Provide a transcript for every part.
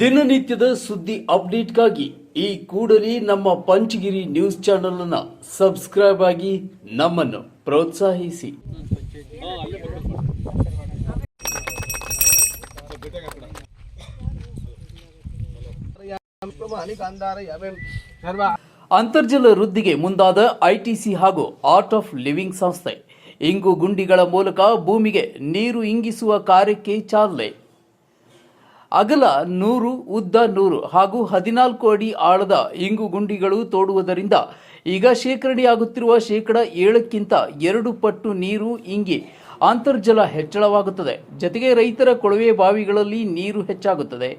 ದಿನನಿತ್ಯದ ಸುದ್ದಿ ಅಪ್ಡೇಟ್ಗಾಗಿ ಈ ಕೂಡಲೇ ನಮ್ಮ ಪಂಚಗಿರಿ ನ್ಯೂಸ್ ಚಾನೆಲ್ ಅನ್ನ ಸಬ್ಸ್ಕ್ರೈಬ್ ಆಗಿ ನಮ್ಮನ್ನು ಪ್ರೋತ್ಸಾಹಿಸಿ. ಅಂತರ್ಜಲ ವೃದ್ಧಿಗೆ ಮುಂದಾದ ಐಟಿಸಿ ಹಾಗೂ ಆರ್ಟ್ ಆಫ್ ಲಿವಿಂಗ್ ಸಂಸ್ಥೆ. ಇಂಗು ಗುಂಡಿಗಳ ಮೂಲಕ ಭೂಮಿಗೆ ನೀರು ಇಂಗಿಸುವ ಕಾರ್ಯಕ್ಕೆ ಚಾಲನೆ. ಅಗಲ ನೂರು, ಉದ್ದ ನೂರು ಹಾಗೂ ಹದಿನಾಲ್ಕು ಅಡಿ ಆಳದ ಇಂಗು ಗುಂಡಿಗಳು ತೋಡುವುದರಿಂದ ಈಗ ಶೇಖರಣೆಯಾಗುತ್ತಿರುವ ಶೇಕಡ ಏಳಕ್ಕಿಂತ ಎರಡು ಪಟ್ಟು ನೀರು ಇಂಗಿ ಅಂತರ್ಜಲ ಹೆಚ್ಚಳವಾಗುತ್ತದೆ. ಜೊತೆಗೆ ರೈತರ ಕೊಳವೆ ಬಾವಿಗಳಲ್ಲಿ ನೀರು ಹೆಚ್ಚಾಗುತ್ತದೆ.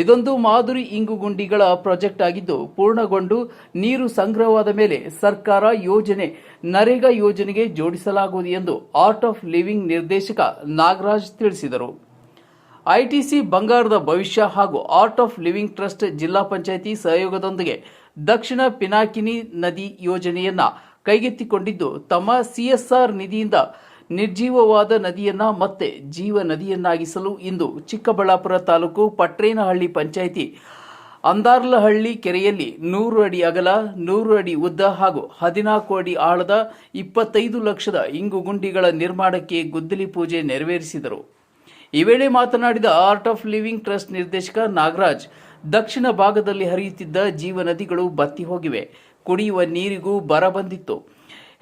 ಇದೊಂದು ಮಾದರಿ ಇಂಗು ಗುಂಡಿಗಳ ಪ್ರಾಜೆಕ್ಟ್ ಆಗಿದ್ದು, ಪೂರ್ಣಗೊಂಡು ನೀರು ಸಂಗ್ರಹವಾದ ಮೇಲೆ ಸರ್ಕಾರ ಯೋಜನೆ, ನರೇಗಾ ಯೋಜನೆಗೆ ಜೋಡಿಸಲಾಗುವುದು ಎಂದು ಆರ್ಟ್ ಆಫ್ ಲಿವಿಂಗ್ ನಿರ್ದೇಶಕ ನಾಗರಾಜ್ ತಿಳಿಸಿದರು. ಐಟಿಸಿ ಬಂಗಾರದ ಭವಿಷ್ಯ ಹಾಗೂ ಆರ್ಟ್ ಆಫ್ ಲಿವಿಂಗ್ ಟ್ರಸ್ಟ್ ಜಿಲ್ಲಾ ಪಂಚಾಯಿತಿ ಸಹಯೋಗದೊಂದಿಗೆ ದಕ್ಷಿಣ ಪಿನಾಕಿನಿ ನದಿ ಯೋಜನೆಯನ್ನ ಕೈಗೆತ್ತಿಕೊಂಡಿದ್ದು, ತಮ್ಮ ಸಿಎಸ್ಆರ್ ನಿಧಿಯಿಂದ ನಿರ್ಜೀವವಾದ ನದಿಯನ್ನ ಮತ್ತೆ ಜೀವ ನದಿಯನ್ನಾಗಿಸಲು ಇಂದು ಚಿಕ್ಕಬಳ್ಳಾಪುರ ತಾಲೂಕು ಪಟ್ರೇನಹಳ್ಳಿ ಪಂಚಾಯಿತಿ ಅಂದಾರ್ಲಹಳ್ಳಿ ಕೆರೆಯಲ್ಲಿ ನೂರು ಅಡಿ ಅಗಲ, ನೂರು ಅಡಿ ಉದ್ದ ಹಾಗೂ ಹದಿನಾಲ್ಕು ಅಡಿ ಆಳದ ಇಪ್ಪತ್ತೈದು ಲಕ್ಷದ ಇಂಗು ಗುಂಡಿಗಳ ನಿರ್ಮಾಣಕ್ಕೆ ಗುದ್ದಲಿ ಪೂಜೆ ನೆರವೇರಿಸಿದರು. ಈ ವೇಳೆ ಮಾತನಾಡಿದ ಆರ್ಟ್ ಆಫ್ ಲಿವಿಂಗ್ ಟ್ರಸ್ಟ್ ನಿರ್ದೇಶಕ ನಾಗರಾಜ್, ದಕ್ಷಿಣ ಭಾಗದಲ್ಲಿ ಹರಿಯುತ್ತಿದ್ದ ಜೀವ ನದಿಗಳು ಬತ್ತಿ ಹೋಗಿವೆ. ಕುಡಿಯುವ ನೀರಿಗೂ ಬರ ಬಂದಿತ್ತು.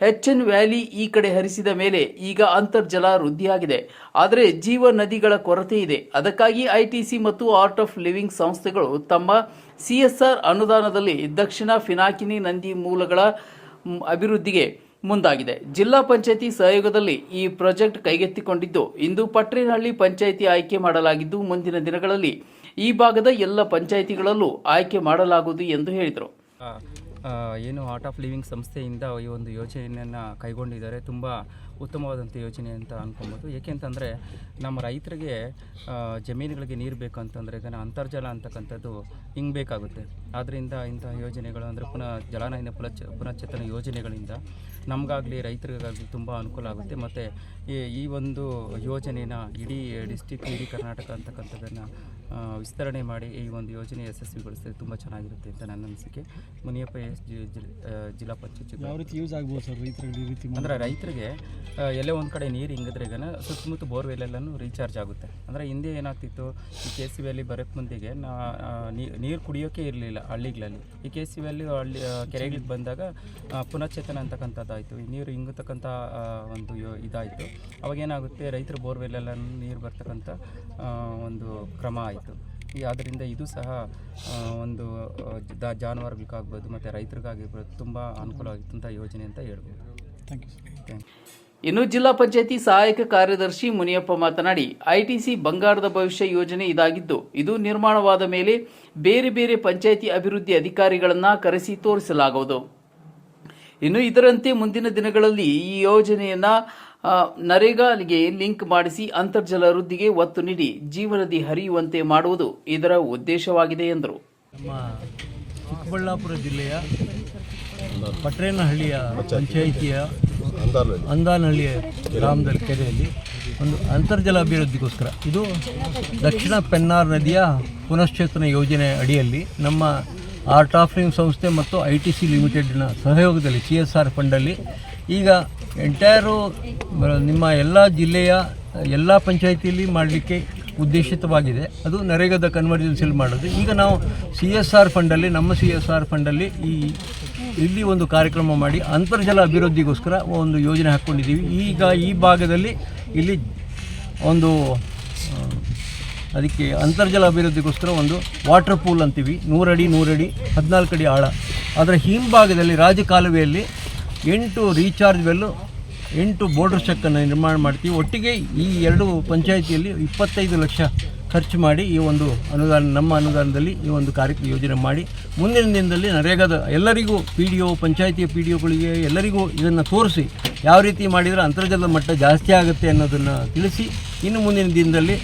ಎನ್ ವ್ಯಾಲಿ ಈ ಕಡೆ ಹರಿಸಿದ ಮೇಲೆ ಈಗ ಅಂತರ್ಜಲ ವೃದ್ಧಿಯಾಗಿದೆ. ಆದರೆ ಜೀವ ನದಿಗಳ ಕೊರತೆ ಇದೆ. ಅದಕ್ಕಾಗಿ ಐಟಿಸಿ ಮತ್ತು ಆರ್ಟ್ ಆಫ್ ಲಿವಿಂಗ್ ಸಂಸ್ಥೆಗಳು ತಮ್ಮ ಸಿಎಸ್ಆರ್ ಅನುದಾನದಲ್ಲಿ ದಕ್ಷಿಣ ಫಿನಾಕಿನಿ ನಂದಿ ಮೂಲಗಳ ಅಭಿವೃದ್ಧಿಗೆ ಮುಂದಾಗಿದೆ. ಜಿಲ್ಲಾ ಪಂಚಾಯತಿ ಸಹಯೋಗದಲ್ಲಿ ಈ ಪ್ರಾಜೆಕ್ಟ್ ಕೈಗೆತ್ತಿಕೊಂಡಿದ್ದು, ಇಂದು ಪಟ್ರೇನಹಳ್ಳಿ ಪಂಚಾಯಿತಿ ಆಯ್ಕೆ ಮಾಡಲಾಗಿದ್ದು, ಮುಂದಿನ ದಿನಗಳಲ್ಲಿ ಈ ಭಾಗದ ಎಲ್ಲ ಪಂಚಾಯಿತಿಗಳಲ್ಲೂ ಆಯ್ಕೆ ಮಾಡಲಾಗುವುದು ಎಂದು ಹೇಳಿದರು. ಏನು ಆರ್ಟ್ ಆಫ್ ಲಿವಿಂಗ್ ಸಂಸ್ಥೆಯಿಂದ ಈ ಒಂದು ಯೋಜನೆಯನ್ನು ಕೈಗೊಂಡಿದ್ದಾರೆ. ತುಂಬ ಉತ್ತಮವಾದಂಥ ಯೋಜನೆ ಅಂತ ಅನ್ಕೊಬೋದು. ಏಕೆಂತಂದರೆ ನಮ್ಮ ರೈತರಿಗೆ ಜಮೀನುಗಳಿಗೆ ನೀರು ಬೇಕು ಅಂತಂದರೆ ಈಗ ಅಂತರ್ಜಲ ಅಂತಕ್ಕಂಥದ್ದು ಹಿಂಗೆ ಬೇಕಾಗುತ್ತೆ. ಆದ್ದರಿಂದ ಇಂತಹ ಯೋಜನೆಗಳು ಅಂದರೆ ಪುನಃ ಜಲಾನಯನ ಪುನಚ್, ಪುನಶ್ಚೇತನ ಯೋಜನೆಗಳಿಂದ ನಮಗಾಗಲಿ ರೈತರಿಗಾಗಲಿ ತುಂಬ ಅನುಕೂಲ ಆಗುತ್ತೆ. ಮತ್ತು ಈ ಒಂದು ಯೋಜನೆನ ಇಡೀ ಡಿಸ್ಟಿಕ್ ಇಡೀ ಕರ್ನಾಟಕ ಅಂತಕ್ಕಂಥದ್ದನ್ನು ವಿಸ್ತರಣೆ ಮಾಡಿ ಈ ಒಂದು ಯೋಜನೆ ಯಶಸ್ವಿಗೊಳಿಸಿದ್ರೆ ತುಂಬ ಚೆನ್ನಾಗಿರುತ್ತೆ ಅಂತ ನನ್ನ ಅನಿಸಿಕೆ. ಮುನಿಯಪ್ಪ ಎಸ್ ಜಿ ಜಿಲ್ಲಾ ಪಂಚಾಯತ್ ಯಾವ ರೀತಿ ಯೂಸ್ ಆಗ್ಬೋದು ಸರ್ ರೈತರಿಗೆ ಈ ರೀತಿ? ಅಂದರೆ ರೈತರಿಗೆ ಎಲ್ಲೇ ಒಂದು ಕಡೆ ನೀರು ಹಿಂಗಿದ್ರೆಗನ ಸುತ್ತಮುತ್ತ ಬೋರ್ವೆಲ್ ಎಲ್ಲನೂ ರೀಚಾರ್ಜ್ ಆಗುತ್ತೆ. ಅಂದರೆ ಹಿಂದೆ ಏನಾಗ್ತಿತ್ತು ಈ ಕೆ ಸಿ ವ್ಯಾಲಿ ಬರೋಕ್ಕೆ ಮುಂದಿಗೆ ನಾ ನೀರು ಕುಡಿಯೋಕೆ ಇರಲಿಲ್ಲ ಹಳ್ಳಿಗಳಲ್ಲಿ. ಈ ಕೆ ಸಿ ವ್ಯಾಲಿ ಹಳ್ಳಿ ಕೆರೆಗಳಿಗೆ ಬಂದಾಗ ಪುನಶ್ಚೇತನ ಅಂತಕ್ಕಂಥದ್ದಾಯಿತು. ಈ ನೀರು ಹಿಂಗತಕ್ಕಂಥ ಒಂದು ಇದಾಯಿತು. ಅವಾಗ ಏನಾಗುತ್ತೆ ರೈತರ ಬೋರ್ವೆಲ್ ಎಲ್ಲ ನೀರು ಬರ್ತಕ್ಕಂಥ ಒಂದು ಕ್ರಮ ಆಯಿತು. ಈ ಆದ್ದರಿಂದ ಇದು ಸಹ ಒಂದು ದ ಜ- ಜಾನುವಾರುಗಳಿಗಾಗ್ಬೋದು ಮತ್ತು ರೈತರಿಗಾಗಿರ್ಬೋದು ತುಂಬ ಅನುಕೂಲವಾಗಿದ್ದಂಥ ಯೋಜನೆ ಅಂತ ಹೇಳ್ಬೋದು. Thank you sir thank you ಇನ್ನು ಜಿಲ್ಲಾ ಪಂಚಾಯತಿ ಸಹಾಯಕ ಕಾರ್ಯದರ್ಶಿ ಮುನಿಯಪ್ಪ ಮಾತನಾಡಿ ಐಟಿಸಿ ಬಂಗಾರದ ಭವಿಷ್ಯ ಯೋಜನೆ ಇದಾಗಿದ್ದು ಇದು ನಿರ್ಮಾಣವಾದ ಮೇಲೆ ಬೇರೆ ಬೇರೆ ಪಂಚಾಯತಿ ಅಭಿವೃದ್ಧಿ ಅಧಿಕಾರಿಗಳನ್ನ ಕರೆಸಿ ತೋರಿಸಲಾಗುವುದು. ಇನ್ನು ಇದರಂತೆ ಮುಂದಿನ ದಿನಗಳಲ್ಲಿ ಈ ಯೋಜನೆಯನ್ನ ನರೇಗಾಗೆ ಲಿಂಕ್ ಮಾಡಿಸಿ ಅಂತರ್ಜಲ ವೃದ್ಧಿಗೆ ಒತ್ತು ನೀಡಿ ಜೀವನದಿ ಹರಿಯುವಂತೆ ಮಾಡುವುದು ಇದರ ಉದ್ದೇಶವಾಗಿದೆ ಎಂದರು. ನಮ್ಮ ಚಿಕ್ಕಬಳ್ಳಾಪುರ ಜಿಲ್ಲೆಯ ಪಟ್ರೇನಹಳ್ಳಿಯ ಪಂಚಾಯಿತಿಯ ಅಂದಾನಹಳ್ಳಿಯ ಗ್ರಾಮದಲ್ಲಿ, ಕೆರೆಯಲ್ಲಿ ಒಂದು ಅಂತರ್ಜಲ ಅಭಿವೃದ್ಧಿಗೋಸ್ಕರ. ಇದು ದಕ್ಷಿಣ ಪೆನ್ನಾರ್ ನದಿಯ ಪುನಶ್ಚೇತನ ಯೋಜನೆ ಅಡಿಯಲ್ಲಿ ನಮ್ಮ ಆರ್ಟ್ ಆಫ್ ಸಂಸ್ಥೆ ಮತ್ತು ಐ ಟಿ ಸಿ ಲಿಮಿಟೆಡ್ನ ಸಹಯೋಗದಲ್ಲಿ, ಸಿ ಎಸ್ ಆರ್ ಫಂಡಲ್ಲಿ ಈಗ ಎಂಟೈರು ನಿಮ್ಮ ಎಲ್ಲ ಜಿಲ್ಲೆಯ ಎಲ್ಲ ಪಂಚಾಯಿತಿಯಲ್ಲಿ ಮಾಡಲಿಕ್ಕೆ ಉದ್ದೇಶಿತವಾಗಿದೆ. ಅದು ನರೇಗಾದ ಕನ್ವರ್ಜೆನ್ಸಿಯಲ್ಲಿ ಮಾಡೋದು. ಈಗ ನಾವು ಸಿ ಎಸ್ ಆರ್ ಫಂಡಲ್ಲಿ ನಮ್ಮ ಸಿ ಎಸ್ ಆರ್ ಫಂಡಲ್ಲಿ ಈ ಇಲ್ಲಿ ಒಂದು ಕಾರ್ಯಕ್ರಮ ಮಾಡಿ ಅಂತರ್ಜಲ ಅಭಿವೃದ್ಧಿಗೋಸ್ಕರ ಒಂದು ಯೋಜನೆ ಹಾಕ್ಕೊಂಡಿದ್ದೀವಿ ಈಗ ಈ ಭಾಗದಲ್ಲಿ ಇಲ್ಲಿ ಒಂದು ಅದಕ್ಕೆ ಅಂತರ್ಜಲ ಅಭಿವೃದ್ಧಿಗೋಸ್ಕರ ಒಂದು ವಾಟರ್ ಪೂಲ್ ಅಂತೀವಿ. ನೂರಡಿ ನೂರಡಿ, ಹದಿನಾಲ್ಕು ಅಡಿ ಆಳ. ಅದರ ಹಿಂಭಾಗದಲ್ಲಿ ರಾಜಕಾಲುವೆಯಲ್ಲಿ ಎಂಟು ರೀಚಾರ್ಜ್ ವೆಲ್ಲು ಎಂಟು ಬೋರ್ಡರ್ ಚೆಕ್ಕನ್ನು ನಿರ್ಮಾಣ ಮಾಡ್ತೀವಿ. ಒಟ್ಟಿಗೆ ಈ ಎರಡು ಪಂಚಾಯಿತಿಯಲ್ಲಿ ಇಪ್ಪತ್ತೈದು ಲಕ್ಷ ಖರ್ಚು ಮಾಡಿ ಈ ಒಂದು ಅನುದಾನ, ನಮ್ಮ ಅನುದಾನದಲ್ಲಿ ಈ ಒಂದು ಕಾರ್ಯಕ್ರಮ ಯೋಜನೆ ಮಾಡಿ. ಮುಂದಿನ ದಿನದಲ್ಲಿ ನರೇಗಾದ ಎಲ್ಲರಿಗೂ ಪಿ ಡಿ ಒ ಪಂಚಾಯಿತಿಯ ಪಿ ಡಿ ಒಗಳಿಗೆ ಎಲ್ಲರಿಗೂ ಇದನ್ನು ತೋರಿಸಿ ಯಾವ ರೀತಿ ಮಾಡಿದರೆ ಅಂತರ್ಜಲದ ಮಟ್ಟ ಜಾಸ್ತಿ ಆಗುತ್ತೆ ಅನ್ನೋದನ್ನು ತಿಳಿಸಿ. ಇನ್ನು ಮುಂದಿನ ದಿನದಲ್ಲಿ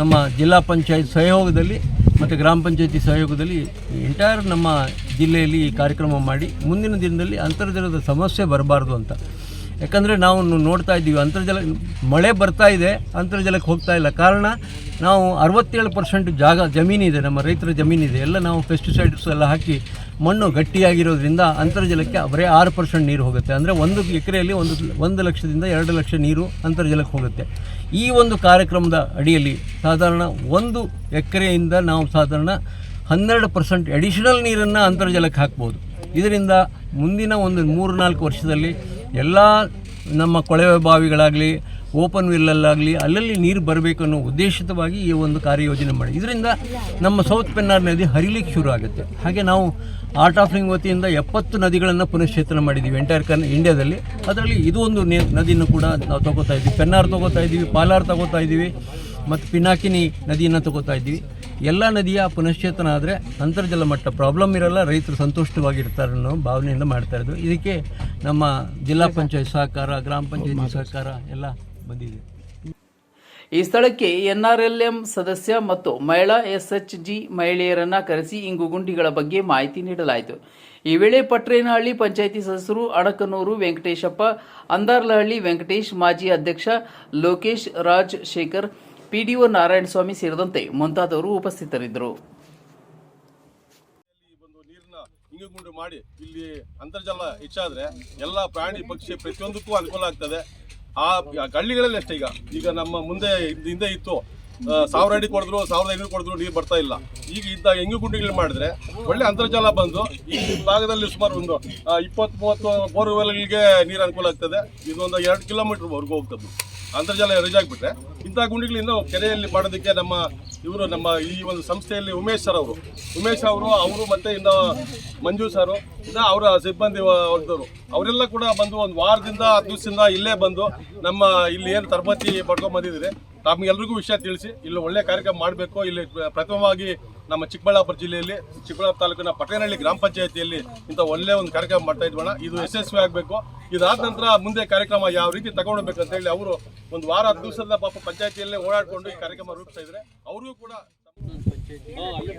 ನಮ್ಮ ಜಿಲ್ಲಾ ಪಂಚಾಯತ್ ಸಹಯೋಗದಲ್ಲಿ ಮತ್ತು ಗ್ರಾಮ ಪಂಚಾಯತಿ ಸಹಯೋಗದಲ್ಲಿ ಎಂಟೈರ್ ನಮ್ಮ ಜಿಲ್ಲೆಯಲ್ಲಿ ಈ ಕಾರ್ಯಕ್ರಮ ಮಾಡಿ ಮುಂದಿನ ದಿನದಲ್ಲಿ ಅಂತರ್ಜಲದ ಸಮಸ್ಯೆ ಬರಬಾರ್ದು ಅಂತ. ಯಾಕಂದರೆ ನಾವು ನೋಡ್ತಾ ಇದ್ದೀವಿ, ಅಂತರ್ಜಲ ಮಳೆ ಬರ್ತಾ ಇದೆ, ಅಂತರ್ಜಲಕ್ಕೆ ಹೋಗ್ತಾ ಇಲ್ಲ. ಕಾರಣ ನಾವು ಅರವತ್ತೇಳು ಪರ್ಸೆಂಟ್ ಜಾಗ ಜಮೀನಿದೆ, ನಮ್ಮ ರೈತರ ಜಮೀನಿದೆ. ಎಲ್ಲ ನಾವು ಪೆಸ್ಟಿಸೈಡ್ಸ್ ಎಲ್ಲ ಹಾಕಿ ಮಣ್ಣು ಗಟ್ಟಿಯಾಗಿರೋದ್ರಿಂದ ಅಂತರ್ಜಲಕ್ಕೆ ಬರೀ ಆರು ಪರ್ಸೆಂಟ್ ನೀರು ಹೋಗುತ್ತೆ. ಅಂದರೆ ಒಂದು ಎಕರೆಯಲ್ಲಿ ಒಂದು ಒಂದು ಲಕ್ಷದಿಂದ ಎರಡು ಲಕ್ಷ ನೀರು ಅಂತರ್ಜಲಕ್ಕೆ ಹೋಗುತ್ತೆ. ಈ ಒಂದು ಕಾರ್ಯಕ್ರಮದ ಅಡಿಯಲ್ಲಿ ಸಾಧಾರಣ ಒಂದು ಎಕರೆಯಿಂದ ನಾವು ಸಾಧಾರಣ ಹನ್ನೆರಡು ಪರ್ಸೆಂಟ್ ಅಡಿಷನಲ್ ನೀರನ್ನು ಅಂತರ್ಜಲಕ್ಕೆ ಹಾಕ್ಬೋದು. ಇದರಿಂದ ಮುಂದಿನ ಒಂದು ಮೂರು ನಾಲ್ಕು ವರ್ಷದಲ್ಲಿ ಎಲ್ಲ ನಮ್ಮ ಕೊಳವೆ ಬಾವಿಗಳಾಗಲಿ ಓಪನ್ ವಿಲ್ಲಲ್ಲಾಗಲಿ ಅಲ್ಲಲ್ಲಿ ನೀರು ಬರಬೇಕು ಅನ್ನೋ ಉದ್ದೇಶಿತವಾಗಿ ಈ ಒಂದು ಕಾರ್ಯಯೋಜನೆ ಮಾಡಿ. ಇದರಿಂದ ನಮ್ಮ ಸೌತ್ ಪೆನ್ನಾರ್ ನದಿ ಹರಿಲಿಕ್ಕೆ ಶುರು ಆಗುತ್ತೆ. ಹಾಗೆ ನಾವು ಆರ್ಟ್ ಆಫ್ ಲಿಂಗ್ ವತಿಯಿಂದ ಎಪ್ಪತ್ತು ನದಿಗಳನ್ನು ಪುನಶ್ಚೇತನ ಮಾಡಿದ್ದೀವಿ ಎಂಟೈರ್ ಕನ್ ಇಂಡಿಯಾದಲ್ಲಿ ಅದರಲ್ಲಿ ಇದು ಒಂದು ನದಿಯನ್ನು ಕೂಡ ನಾವು ತಗೋತಾ ಇದ್ದೀವಿ ಪೆನ್ನಾರ್ ತಗೋತಾ ಇದ್ದೀವಿ ಪಾಲಾರ್ ತಗೋತಾ ಇದ್ದೀವಿ ಮತ್ತು ಪಿನಾಕಿನಿ ನದಿಯನ್ನು ತಗೋತಾ ಇದ್ದೀವಿ ಎಲ್ಲ ನದಿಯ ಪುನಶ್ಚೇತನ ಆದರೆ ಅಂತರ್ಜಲ ಮಟ್ಟ ಪ್ರಾಬ್ಲಮ್ ಇರಲ್ಲ, ರೈತರು ಸಂತುಷ್ಟವಾಗಿರ್ತಾರೆ ಅನ್ನೋ ಭಾವನೆಯಿಂದ ಮಾಡ್ತಾ ಇದ್ದರು ಇದಕ್ಕೆ ನಮ್ಮ ಜಿಲ್ಲಾ ಪಂಚಾಯತ್ ಸಹಕಾರ, ಗ್ರಾಮ ಪಂಚಾಯತಿ ಸಹಕಾರ ಎಲ್ಲ ಬಂದಿದೆ. ಈ ಸ್ಥಳಕ್ಕೆ ಎನ್ಆರ್ಎಲ್ಎಂ ಸದಸ್ಯ ಮತ್ತು ಮಹಿಳಾ ಎಸ್ಎಚ್ಜಿ ಮಹಿಳೆಯರನ್ನ ಕರೆಸಿ ಇಂಗು ಗುಂಡಿಗಳ ಬಗ್ಗೆ ಮಾಹಿತಿ ನೀಡಲಾಯಿತು. ಈ ವೇಳೆ ಪಟ್ರೇನಹಳ್ಳಿ ಪಂಚಾಯಿತಿ ಸದಸ್ಯರು ಅಣಕನೂರು ವೆಂಕಟೇಶಪ್ಪ ಅಂದಾರ್ಲಹಳ್ಳಿ ವೆಂಕಟೇಶ್ ಮಾಜಿ ಅಧ್ಯಕ್ಷ ಲೋಕೇಶ್ ರಾಜ್ ಶೇಖರ್ ಪಿಡಿಒ ನಾರಾಯಣಸ್ವಾಮಿ ಸೇರಿದಂತೆ ಮುಂತಾದವರು ಉಪಸ್ಥಿತರಿದ್ದರು. ಮಾಡಿ ಇಲ್ಲಿ ಅಂತರ್ಜಲ ಹೆಚ್ಚಾದ್ರೆ ಎಲ್ಲ ಪ್ರಾಣಿ ಪಕ್ಷಿ ಪ್ರತಿಯೊಂದಕ್ಕೂ ಅನುಕೂಲ ಆಗ್ತದೆ. ಆ ಹಳ್ಳಿಗಳಲ್ಲಿ ಅಷ್ಟೇ ಈಗ. ಈಗ ನಮ್ಮ ಮುಂದೆ ಹಿಂದೆ ಇತ್ತು. ಸಾವಿರ ಅಡಿ ಕೊಡಿದ್ರು, ಸಾವಿರದ ಐನೂರು ಕೊಡಿದ್ರು, ನೀರು ಬರ್ತಾ ಇಲ್ಲ. ಈಗ ಇದ್ದ ಹೆಂಗು ಗುಂಡಿಗಳು ಮಾಡಿದ್ರೆ ಒಳ್ಳೆ ಅಂತರ್ಜಾಲ ಬಂದು ಈ ಭಾಗದಲ್ಲಿ ಸುಮಾರು ಒಂದು ಇಪ್ಪತ್ತು ಮೂವತ್ತು ಬೋರ್ವೆಲ್ಗಳಿಗೆ ನೀರು ಅನುಕೂಲ ಆಗ್ತದೆ. ಇದೊಂದು ಎರಡು ಕಿಲೋಮೀಟರ್ವರೆಗೂ ಹೋಗ್ತದೆ. ಅಂತರ್ಜಲ ರಜಾಗ್ಬಿಟ್ರೆ ಇಂಥ ಗುಂಡಿಗಳಿಂದ ಕೆರೆಯಲ್ಲಿ ಮಾಡೋದಕ್ಕೆ ನಮ್ಮ ಇವರು ನಮ್ಮ ಈ ಒಂದು ಸಂಸ್ಥೆಯಲ್ಲಿ ಉಮೇಶ್ ಸರ್ ಅವರು. ಉಮೇಶ್ ಅವರು ಅವರು ಮತ್ತೆ ಇನ್ನು ಮಂಜು ಸರು, ಇನ್ನು ಅವರ ಸಿಬ್ಬಂದಿ ವರ್ಗದವರು. ಅವರೆಲ್ಲ ಕೂಡ ಬಂದು ಒಂದು ವಾರದಿಂದ ಹತ್ತು ದಿವಸದಿಂದ ಇಲ್ಲೇ ಬಂದು ನಮ್ಮ ಇಲ್ಲಿ ಏನು ತರಬೇತಿ ಪಡ್ಕೊಂಡು ತಮ್ಗೆಲ್ರಿಗೂ ವಿಷಯ ತಿಳಿಸಿ ಇಲ್ಲಿ ಒಳ್ಳೆ ಕಾರ್ಯಕ್ರಮ ಮಾಡಬೇಕು. ಇಲ್ಲಿ ಪ್ರಥಮವಾಗಿ ನಮ್ಮ ಚಿಕ್ಕಬಳ್ಳಾಪುರ ಜಿಲ್ಲೆಯಲ್ಲಿ ಚಿಕ್ಕಬಳ್ಳಾಪುರ ತಾಲೂಕಿನ ಪಟೇನಹಳ್ಳಿ ಗ್ರಾಮ ಪಂಚಾಯತಿಯಲ್ಲಿ ಇಂಥ ಒಳ್ಳೆ ಒಂದು ಕಾರ್ಯಕ್ರಮ ಮಾಡ್ತಾ ಇದ್ವಣ ಇದು ಯಶಸ್ವಿ ಆಗಬೇಕು. ಇದಾದ ನಂತರ ಮುಂದೆ ಕಾರ್ಯಕ್ರಮ ಯಾವ ರೀತಿ ತಗೊಂಡೋಗ್ಬೇಕು ಅಂತ ಹೇಳಿ ಅವರು ಒಂದು ವಾರ ಹತ್ತು ದಿವಸದ ಪಾಪ ಪಂಚಾಯತಿಯಲ್ಲೇ ಓಡಾಡಿಕೊಂಡು ಈ ಕಾರ್ಯಕ್ರಮ ರೂಪಿಸ್ತಾ ಇದ್ದಾರೆ. ಅವ್ರಿಗೂ ಕೂಡ ಹಾ, ಅಲ್ಲೇ